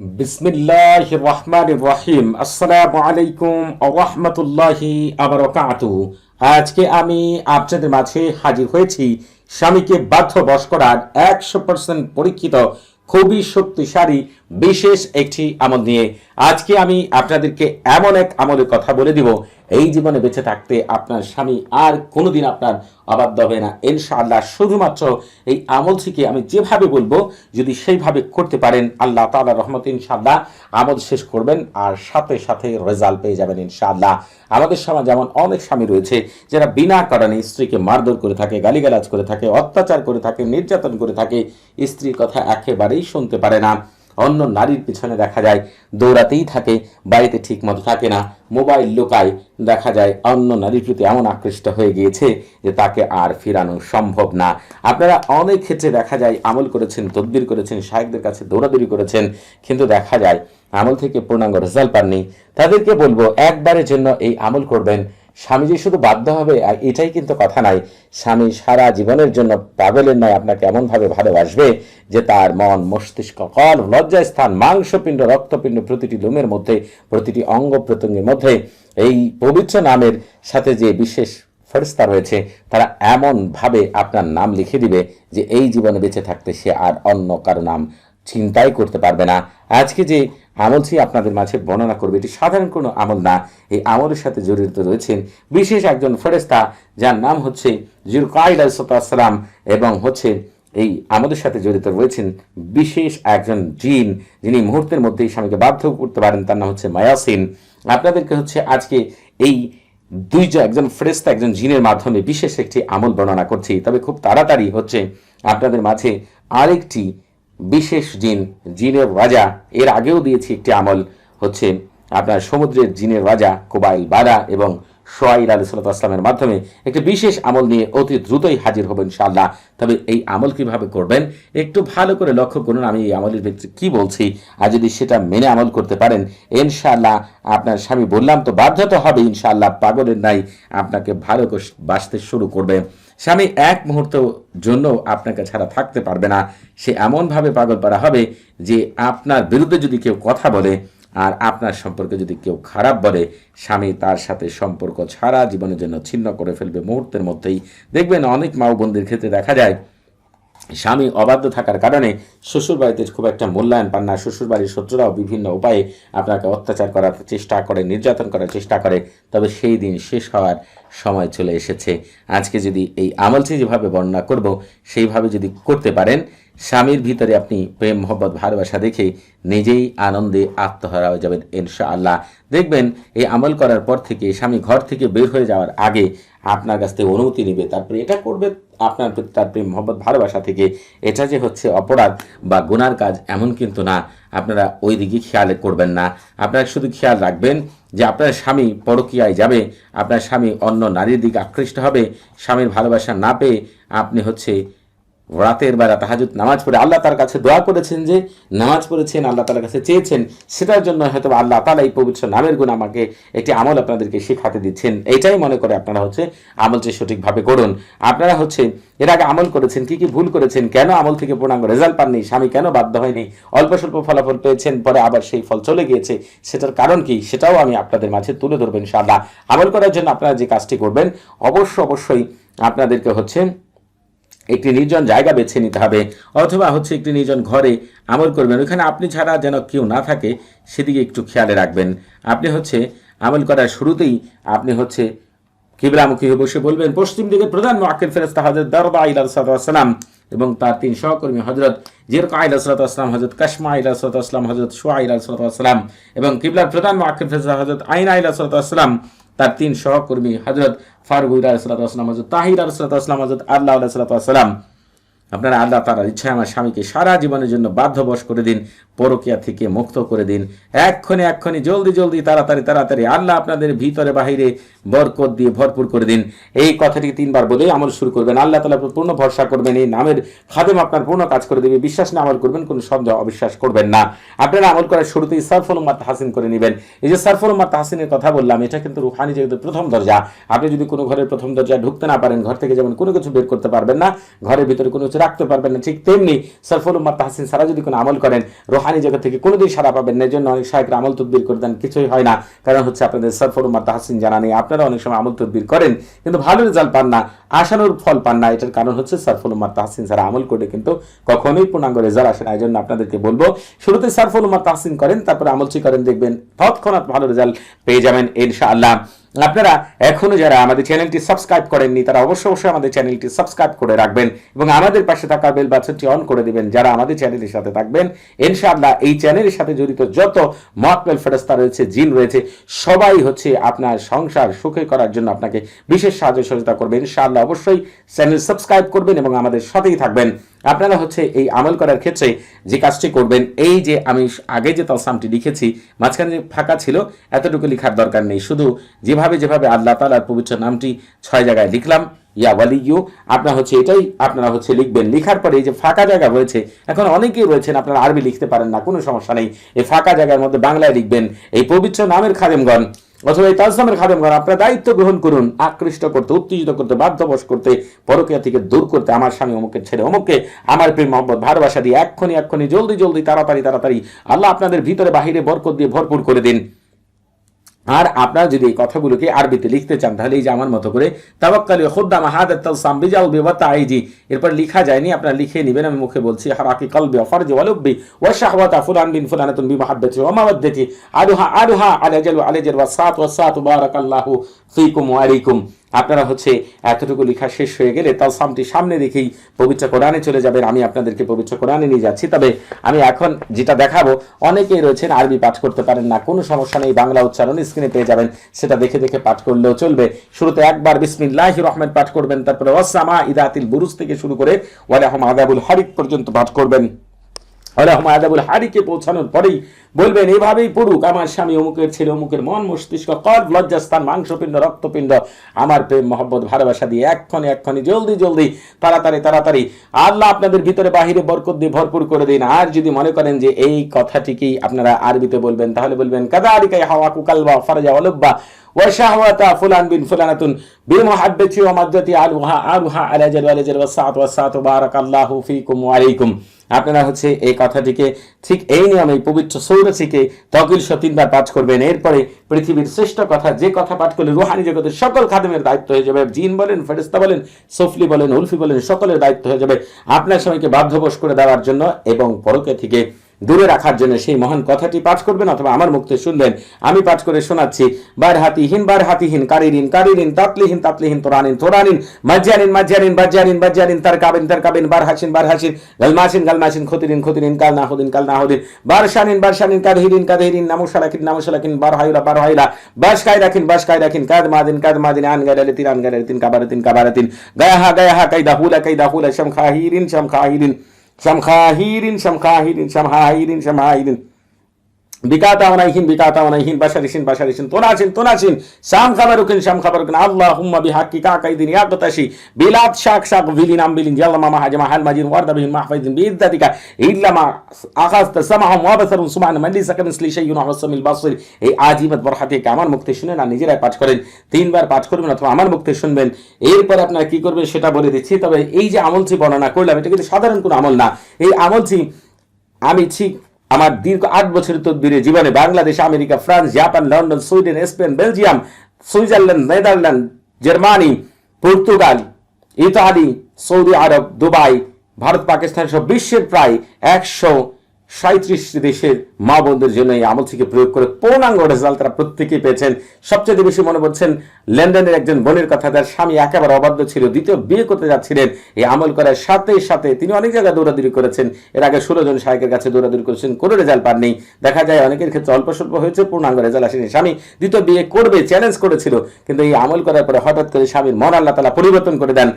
বিসমিল্লাহ রহমান রহিম। আসসালামু আলাইকুম রহমতুল্লাহি আবরকাতু আজকে আমি আপনাদের মাঝে হাজির হয়েছি স্বামীকে বাধ্য বস করার একশো পার্সেন্ট পরীক্ষিত, খুবই শক্তিশালী বিশেষ একটি আমল নিয়ে আজকে আমি আপনাদেরকে এমন এক আমলের কথা বলে দিব। এই জীবনে বেঁচে থাকতে আপনার স্বামী আর কোনোদিন আপনার অবাধ্য হবে না। ইনশাআল্লাহ শুধুমাত্র এই আমলটিকে আমি যেভাবে বলব, যদি সেইভাবে করতে পারেন, আল্লাহ তাআলা রহমত ইনশাআল্লাহ আমল শেষ করবেন আর সাথে সাথে রেজাল্ট পেয়ে যাবেন ইনশাআল্লাহ। আমাদের সমাজ যেমন অনেক স্বামী রয়েছে যারা বিনা কারণে স্ত্রীকে মারধর করে থাকে, গালিগালাজ করে থাকে, অত্যাচার করে থাকে, নির্যাতন করে থাকে। স্ত্রীর কথা একেবারেই শুনতে পারে না। অন্য নারীর পিছনে দেখা যায়, দৌড়াতেই থাকে, বাড়িতে ঠিক মতো থাকে না, মোবাইল লোকায় দেখা যায় অন্য নারীর প্রতি এমন আকৃষ্ট হয়ে গিয়েছে যে তাকে আর ফেরানো সম্ভব না। আপনারা অনেক ক্ষেত্রে দেখা যায় আমল করেছেন, তদবির করেছেন শাহেকদের কাছে দৌড়াদৌড়ি করেছেন, কিন্তু দেখা যায় আমল থেকে পূর্ণাঙ্গ রেজাল্ট পাননি। তাদেরকে বলব, একবারের জন্য এই আমল করবেন স্বামী যে শুধু বাধ্য হবে, আর এটাই কিন্তু কথা নাই। স্বামী সারা জীবনের জন্য পাগলের নয় আপনাকে এমনভাবে ভালোবাসবে যে তার মন, মস্তিষ্ক কল লজ্জাস্থান, মাংসপিণ্ড, রক্তপিণ্ড প্রতিটি লোমের মধ্যে, প্রতিটি অঙ্গ প্রত্যঙ্গের মধ্যে, এই পবিত্র নামের সাথে যে বিশেষ ফেরিস্তা রয়েছে, তারা এমনভাবে আপনার নাম লিখে দিবে যে এই জীবনে বেঁচে থাকতে সে আর অন্য কারও নাম চিন্তাই করতে পারবে না। আজকে যে আমলটি আপনাদের মাঝে বর্ণনা করবে। এটি সাধারণ কোনো আমল না। এই আমলের সাথে জড়িত রয়েছেন বিশেষ একজন ফেরেস্তা যার নাম হচ্ছে জুরকাইল আলাইসালাম এবং হচ্ছে এই আমাদের সাথে জড়িত রয়েছেন বিশেষ একজন জিন, যিনি মুহূর্তের মধ্যেই স্বামীকে বাধ্য করতে পারেন। তার নাম হচ্ছে মায়াসিন। আপনাদেরকে হচ্ছে আজকে এই দুইজন একজন ফ্রেস্তা একজন জিনের মাধ্যমে বিশেষ একটি আমল বর্ণনা করছি। তবে খুব তাড়াতাড়ি হচ্ছে আপনাদের মাঝে আরেকটি বিশেষ জিন, জিনের রাজা। এর আগেও দিয়েছি একটি আমল, হচ্ছে আপনার সমুদ্রের জিনের রাজা কোবাইল বারা এবং সোয়াইল আলী সাল্লামের মাধ্যমে একটি বিশেষ আমল নিয়ে অতি দ্রুতই হাজির হবেন ইনশাআল্লাহ। তবে এই আমল কীভাবে করবেন, একটু ভালো করে লক্ষ্য করুন, আমি এই আমলের ক্ষেত্রে কি বলছি। আর যদি সেটা মেনে আমল করতে পারেন, ইনশাআল্লাহ আপনার স্বামী বললাম তো বাধ্যতা হবে, ইনশাআল্লাহ পাগলের নাই, আপনাকে ভালো বাসতে শুরু করবে। স্বামী এক মুহূর্ত জন্য আপনাকে ছাড়া থাকতে পারবে না। সে এমনভাবে পাগল পারা হবে যে আপনার বিরুদ্ধে যদি কেউ কথা বলে আর আপনার সম্পর্কে যদি কেউ খারাপ বলে, স্বামী তার সাথে সম্পর্ক ছাড়া জীবনের জন্য ছিন্ন করে ফেলবে মুহূর্তের মধ্যেই। দেখবেন অনেক মা ও বোনদের ক্ষেত্রে দেখা যায়, স্বামী অবাধ্য থাকার কারণে শ্বশুরবাড়িতে খুব একটা মূল্যায়ন পান না। শ্বশুরবাড়ির শত্রুরাও বিভিন্ন উপায়ে আপনাকে অত্যাচার করার চেষ্টা করে, নির্যাতন করার চেষ্টা করে, তবে সেই দিন শেষ হওয়ার সময় চলে এসেছে। আজকে যদি এই আমলটি যেভাবে বর্ণনা করব, সেইভাবে যদি করতে পারেন স্বামীর ভিতরে আপনি প্রেম, মোহব্বত, ভালোবাসা দেখে নিজেই আনন্দে আত্মহারা হয়ে যাবেন ইনশা আল্লাহ দেখবেন এই আমল করার পর থেকে, স্বামী ঘর থেকে বের হয়ে যাওয়ার আগে আপনার কাছ থেকে অনুমতি নেবে। তারপরে এটা করবে আপনার প্রতি তার প্রেম, মোহব্বত, ভালোবাসা থেকে। এটা যে হচ্ছে অপরাধ বা গুনার কাজ এমন কিন্তু না। আপনারা ওই দিকে খেয়াল করবেন না। আপনারা শুধু খেয়াল রাখবেন যে আপনার স্বামী পরকীয়ায় যাবে, আপনার স্বামী অন্য নারীর দিকে আকৃষ্ট হবে, স্বামীর ভালোবাসা না পেয়ে আপনি হচ্ছে রাতের বেলা তাহাজুদ নামাজ পড়ে আল্লাহ তার কাছে দোয়া করেছেন যে, নামাজ পড়েছেন, আল্লাহ তালার কাছে চেয়েছেন, সেটার জন্য হয়তো আল্লাহ তালা এই পবিত্র নামের গুণ আমাকে একটি আমল আপনাদেরকে শেখাতে দিচ্ছেন। এটাই মনে করে আপনারা হচ্ছে আমলটি সঠিকভাবে করুন। আপনারা হচ্ছে এর আগে আমল করেছেন, কি কি ভুল করেছেন, কেন আমল থেকে পূর্ণাঙ্গ রেজাল্ট পাননি, স্বামী কেন বাধ্য হয়নি, অল্প স্বল্প ফলাফল পেয়েছেন, পরে আবার সেই ফল চলে গিয়েছে, সেটার কারণ কি, সেটাও আমি আপনাদের মাঝে তুলে ধরবেন সাদা আমল করার জন্য আপনারা যে কাজটি করবেন, অবশ্য অবশ্যই আপনাদেরকে হচ্ছে একটি নির্জন জায়গা বেছে নিতে হবে। অথবা হচ্ছে একটি নির্জন ঘরে আমল করবেন। ওখানে আপনি ছাড়া যেন কেউ না থাকে, সেদিকে একটু খেয়ালে রাখবেন। আপনি হচ্ছে আমল করার শুরুতেই আপনি হচ্ছে কিবলামুখী হয়ে বসে বলবেন, পশ্চিম দিকের প্রধান মাকের ফেরস্তা হজরত দরবা ইলাম এবং তার তিন সহকর্মী হজরত জিরকা ইলাম হজরত কাশমা ইলাম হজরত সোয়া ইলাম এবং কিবলার প্রধান মাকের ফেরস্তা হজরত আইনা ইলাম তার তিন সহকর্মী হজরত ফারুক আলাইসালাম হজরত তাহির আলসালাম হজরত আল্লাহ আলাইসালাম আপনারা আল্লাহ তালার ইচ্ছায় আমার স্বামীকে সারা জীবনের জন্য বাধ্যবশ করে দিন, পরকিয়া থেকে মুক্ত করে দিন। এক্ষণে এক্ষণে জলদি জলদি, তাড়াতাড়ি তাড়াতাড়ি আল্লাহ আপনাদের ভিতরে, বাহিরে বরকত দিয়ে ভরপুর করে দিন। এই কথাটিকে তিনবার বলে আমল শুরু করবেন। আল্লাহ তালা পূর্ণ ভরসা করবেন, এই নামের খাদেম আপনার পূর্ণ কাজ করে দেবে। বিশ্বাস না আমল করবেন, কোনো শব্দ অবিশ্বাস করবেন না। আপনারা আমল করার শুরুতেই সারফল উম্মাত হাসিন করে নেবেন। এই যে সারফল উম্মাত হাসিনের কথা বললাম, এটা কিন্তু রুহানি যেহেতু প্রথম দরজা। আপনি যদি কোনো ঘরের প্রথম দরজায় ঢুকতে না পারেন, ঘর থেকে যেমন কোনো কিছু বের করতে পারবেন না, ঘরের ভিতরে কোনো রাখতে পারবেন না। ঠিক তেমনি সরফুল উম্মাদ তাহসিন সারা যদি কোনো আমল করেন, রোহানি জগৎ থেকে কোনোদিন সারা পাবেন না। এই জন্য অনেক শাহেকরা আমল তদবির করে দেন, কিছুই হয় না। কারণ হচ্ছে আপনাদের সরফুল উম্মাদ তাহসিন জানা নেই, আপনারা অনেক সময় আমল তদবির করেন, কিন্তু ভালো রেজাল্ট পান না আশানুর ফল পান না। এটার কারণ হচ্ছে সরফুল উম্মাদ তাহসিন সারা আমল করে কিন্তু কখনোই পূর্ণাঙ্গ রেজাল্ট আসে না। এই জন্য আপনাদেরকে বলব, শুরুতে সরফুল উম্মাদ তাহসিন করেন, তারপরে আমলচি করেন, দেখবেন তৎক্ষণাৎ ভালো রেজাল্ট পেয়ে যাবেন ইনশাআল্লাহ। আপনারা এখনও যারা আমাদের চ্যানেলটি সাবস্ক্রাইব করেননি, তারা অবশ্যই অবশ্যই আমাদের চ্যানেলটি সাবস্ক্রাইব করে রাখবেন এবং আমাদের পাশে থাকা বেল বাটনটি অন করে দিবেন যারা আমাদের চ্যানেলের সাথে থাকবেন। ইনশাআল্লাহ এই চ্যানেলের সাথে জড়িত যত মহাত্মেল ফেরস্তা রয়েছে, জিন রয়েছে, সবাই হচ্ছে আপনার সংসার সুখে করার জন্য আপনাকে বিশেষ সাহায্য সহযোগিতা করবেন ইনশাআল্লাহ অবশ্যই চ্যানেল সাবস্ক্রাইব করবেন এবং আমাদের সাথেই থাকবেন। আপনারা হচ্ছে এই আমল করার ক্ষেত্রে যে কাজটি করবেন, এই যে আমি আগে যে তলসামটি লিখেছি, মাঝখানে ফাঁকা ছিল, এতটুকু লেখার দরকার নেই। শুধু যেভাবে যেভাবে আল্লাহ তালার পবিত্র নামটি ছয় জায়গায় লিখলাম ইয়া ওয়ালি ইউ আপনার হচ্ছে এটাই, আপনারা হচ্ছে লিখবেন। লিখার পরে এই যে ফাঁকা জায়গা রয়েছে, এখন অনেকেই রয়েছেন, আপনারা আরবি লিখতে পারেন না, কোনো সমস্যা নেই। এই ফাঁকা জায়গার মধ্যে বাংলায় লিখবেন। এই পবিত্র নামের খাদেমগণ, অথবা এই তাজনামের খাদেমগণ, আপনারা দায়িত্ব গ্রহণ করুন, আকৃষ্ট করতে, উত্তেজিত করতে, বাধ্যবশ করতে, পরকিয়া থেকে দূর করতে, আমার স্বামী অমুকের ছেড়ে, অমুককে আমার প্রেম মোহাম্মদ ভালোবাসা দিয়ে এক্ষুনি এক্ষুনি, জলদি জলদি, তাড়াতাড়ি তাড়াতাড়ি, আল্লাহ আপনাদের ভিতরে, বাহিরে বরকত দিয়ে ভরপুর করে দিন। আর আপনারা যদি এই কথাগুলোকে আরবিতে লিখতে চান, তাহলে এই যে আমার মতো করে তাবাক্কালি খুদ্দাম হাদাত তালসাম বিজাল বিওয়াতা আইজি এরপর লিখা যায়নি, আপনারা লিখে নেবেন, আমি মুখে বলছি, হারাকি কলবি ফারজি ওয়ালুব্বি ওয়া শাহওয়াতা ফুলান বিন ফুলানাতুন বি মাহাব্বাতি ওয়া মাওয়াদ্দাতি আরুহা আরুহা আলাজাল আলাজাল ওয়া সাত ওয়া সাত বারাকাল্লাহু ফিকুম ওয়া আলাইকুম আপনারা হচ্ছে এতটুকু লেখা শেষ হয়ে গেলে তাও সামটি সামনে রেখেই পবিত্র কোরআনে চলে যাবেন। আমি আপনাদেরকে পবিত্র কোরআনে নিয়ে যাচ্ছি। তবে আমি এখন যেটা দেখাবো, অনেকেই রয়েছেন আরবি পাঠ করতে পারেন না, কোনো সমস্যা নেই, বাংলা উচ্চারণ স্ক্রিনে পেয়ে যাবেন, সেটা দেখে দেখে পাঠ করলেও চলবে। শুরুতে একবার বিসমিল্লাহ রহমান পাঠ করবেন, তারপরে ওয়াসামা ইদাতিল বুরুজ থেকে শুরু করে ওয়ালাহম আদাবুল হরিক পর্যন্ত পাঠ করবেন। আল্লাহ আদাবুল হারিকে পৌঁছানোর পরেই বলবেন এভাবেই পড়ুক আমার স্বামী অমুকের ছেলে অমুকের মন মস্তিষ্ক কর লজ্জাস্থান মাংসপিণ্ড রক্তপিণ্ড আমার প্রেম মহব্বত ভালোবাসা দিয়ে এক্ষণে এক্ষণে জলদি জলদি তাড়াতাড়ি তাড়াতাড়ি আল্লাহ আপনাদের ভিতরে বাহিরে বরকত দিয়ে ভরপুর করে দিন আর যদি মনে করেন যে এই কথাটিকেই আপনারা আরবিতে বলবেন তাহলে বলবেন কাদারিকাই হাওয়া কুকালবা ফারজা অলব্বা وشهوة فلان بن فلانة بمحبتي ومدتي علوها علوها على جل والجل والساعة والساعة بارك الله فيكم وعليكم আপনারা হচ্ছে এই কথাটিকে ঠিক এই নিয়মে পবিত্র সৌরসিকে তকিল তিনবার পাঠ করবেন। এরপরে পৃথিবীর শ্রেষ্ঠ কথা, যে কথা পাঠ করলে রুহানি জগতের সকল খাদেমের দায়িত্ব হয়ে যাবে। জিন বলেন ফেরিস্তা বলেন, সফলি বলেন, উলফি বলেন, সকলের দায়িত্ব হয়ে যাবে। আপনার সময়কে বাধ্যবশ করে দেওয়ার জন্য এবং পরকে থেকে দূরে রাখার জন্য সেই মহান কথাটি পাঠ করবেন অথবা আমার মুক্তি শুনবেন। আমি পাঠ করে শোনাচ্ছি বার হাতিহীন বার হাতিহীন কারিরিন কারিরিন, তাতলিহীন তাতলিহীন, তোরানিন তোরানিন, মাজ্জানিন মাজ্জানিন, বাজ্জানিন বাজ্জানিন তার কাবিন তার কাবিন বার হাসিন বার হাসিন গালমাসিন গালমাসিন, খতিরিন খতিরিন কাল নাহুদিন কাল নাহুদিন বার শানিন বার শানিন কাদহিরিন কাদহিরিন নামুশালাকিন নামুশালাকিন বার হাইলা বার হাইলা বাস কাই রাখিন বাস কাই রাখিন কাদ মাদিন কাদ মাদিন আন গালালে তিন। আন গালালে তিন কাবারাতিন কাবারাতিন গায়াহা গায়াহা কাইদা হুলা কাইদা হুলা শাম খাহিরিন শামখাহিরিন শামখাহিরিন। Samkahirin, samkahirin, samhahirin, samhahirin. বিকাতা ওনাইহিন বাশারিসিন বাশারিসিন শাম খাবারুকিন শাম খাবারুকিন আল্লাহ হুম্মা বিহাক্কি কাকাইদিন ইয়াকতাশি। বিলাত শাক শাক ভিলিন আমবিলিন হাল মাজিন ওয়ারদা বিহিন মাহফাইদিন বিইদ্দাতিকা। ইল্লামা আখাযত সামাহুম ওয়া বাসারুম সুবহান মান লিসা কামিসলি শাইউন আহসামিল বাসির। এই আমার মুক্তি শুনে না, নিজেরাই পাঠ করেন। তিনবার পাঠ করবেন অথবা আমার মুক্তি শুনবেন। এরপর আপনারা কি করবেন সেটা বলে দিচ্ছি। তবে এই যে আমলটি বর্ণনা করলাম, এটা কিন্তু সাধারণ কোনো আমল না। এই আমলটি আমি ঠিক আমার দীর্ঘ আট বছরের তদ্বিরে জীবনে Bangladesh, America, France, Japan, London, Sweden, Spain, Belgium, Switzerland, Netherland, Germany, Portugal, Italy, Saudi Arab, Dubai, Bharat, Pakistan সব বিশ্বের প্রায় একশো সাঁত্রিশ দেশের মা বোনদের জন্য এই আমল থেকে প্রয়োগ করে পূর্ণাঙ্গ রেজাল্ট তারা প্রত্যেকেই পেয়েছেন। সবচেয়ে বেশি মনে পড়ছেন লেনদেনের একজন বোনের কথা তার স্বামী একেবারে অবাধ্য ছিল, দ্বিতীয় বিয়ে করতে যাচ্ছিলেন। এই আমল করার সাথে সাথে তিনি অনেক জায়গায় দৌড়াদৌড়ি করেছেন। এর আগে ষোলো জন শাহেকের কাছে দৌড়াদৌড়ি করেছেন, কোনো রেজাল্ট পাননি। দেখা যায় অনেকের ক্ষেত্রে অল্প স্বল্প হয়েছে, পূর্ণাঙ্গ রেজাল্ট আসেনি। স্বামী দ্বিতীয় বিয়ে করবে চ্যালেঞ্জ করেছিল, কিন্তু এই আমল করার পরে হঠাৎ করে স্বামীর মন আল্লাহ তালা পরিবর্তন করে দেন।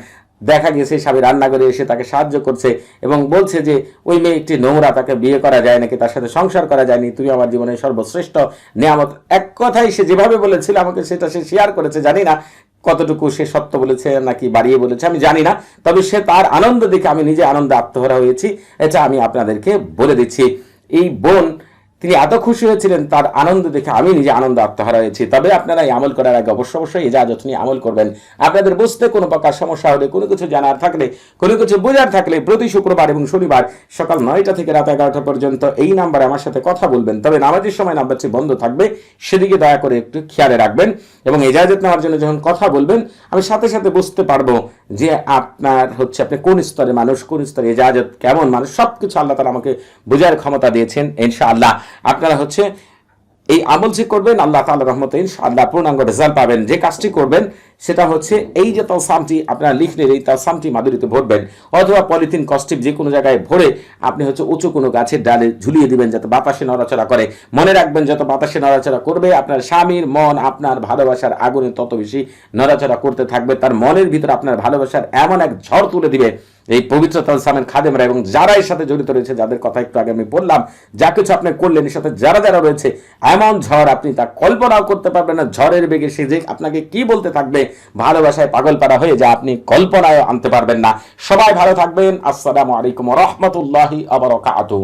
দেখা গেছে স্বামী রান্না করে এসে তাকে সাহায্য করছে এবং বলছে যে, ওই মেয়ে একটি নোংরা, তাকে বিয়ে করা যায় নাকি? তার সাথে সংসার করা যায়নি। তুমি আমার জীবনের সর্বশ্রেষ্ঠ নিয়ামত। এক কথাই সে যেভাবে বলেছিল, আমাকে সেটা সে শেয়ার করেছে, জানি না কতটুকু সে সত্য বলেছে নাকি বাড়িয়ে বলেছে, আমি জানি না। তবে সে তার আনন্দ দেখে আমি নিজে আনন্দে আত্মহরা হয়েছি। এটা আমি আপনাদেরকে বলে দিচ্ছি। এই বোন তিনি এত খুশি হয়েছিলেন, তার আনন্দ দেখে আমি নিজে আনন্দ আত্মহারা হয়েছি। তবে আপনারা এই আমল করার আগে অবশ্য অবশ্যই ইজাজত নিয়ে আমল করবেন। আপনাদের বুঝতে কোনো প্রকার সমস্যা হলে, কোনো কিছু জানার থাকলে, কোনো কিছু বোঝার থাকলে প্রতি শুক্রবার এবং শনিবার সকাল নয়টা থেকে রাত এগারোটা পর্যন্ত এই নাম্বারে আমার সাথে কথা বলবেন। তবে নামাজের সময় নাম্বারটি বন্ধ থাকবে, সেদিকে দয়া করে একটু খেয়ালে রাখবেন এবং ইজাজত নেওয়ার জন্য যখন কথা বলবেন, আমি সাথে সাথে বুঝতে পারব যে আপনার হচ্ছে আপনি কোন স্তরে মানুষ, কোন স্তরে এজাজত কেমন মানুষ সব কিছু আল্লাহ তালা আমাকে বোঝার ক্ষমতা দিয়েছেন, ইনশাআল্লাহ। আপনারা হচ্ছে এই আমল যে করবেন, আল্লাহ তাআলা রহমতে আল্লাহ পূর্ণাঙ্গ রেজাল্ট পাবেন। যে কাজটি করবেন, সেটা হচ্ছে এই যে তালসামটি আপনারা লিখলেন, এই তালসামটি মাদুরিতে ভরবেন, অথবা পলিথিন কস্টিপ যে কোনো জায়গায় ভরে আপনি হচ্ছে উঁচু কোনো গাছের ডালে ঝুলিয়ে দিবেন যাতে বাতাসে নড়াচড়া করে। মনে রাখবেন, যত বাতাসে নড়াচড়া করবে, আপনার স্বামীর মন, আপনার ভালোবাসার আগুনে তত বেশি নড়াচড়া করতে থাকবে। তার মনের ভিতরে আপনার ভালোবাসার এমন এক ঝড় তুলে দিবে এই পবিত্র তালসামের খাদেমরা এবং যারা এর সাথে জড়িত রয়েছে, যাদের কথা একটু আগে আমি বললাম, যা কিছু আপনি করলেন, এর সাথে যারা যারা রয়েছে, এমন ঝড় আপনি তা কল্পনাও করতে পারবেন না। ঝড়ের বেগে সে যে আপনাকে কি বলতে থাকবে, ভালোবাসায় পাগল পাড়া হয়ে যা আপনি কল্পনায় আনতে পারবেন না। সবাই ভালো থাকবেন। আসসালামু আলাইকুম রহমতুল্লাহি আবরকাতু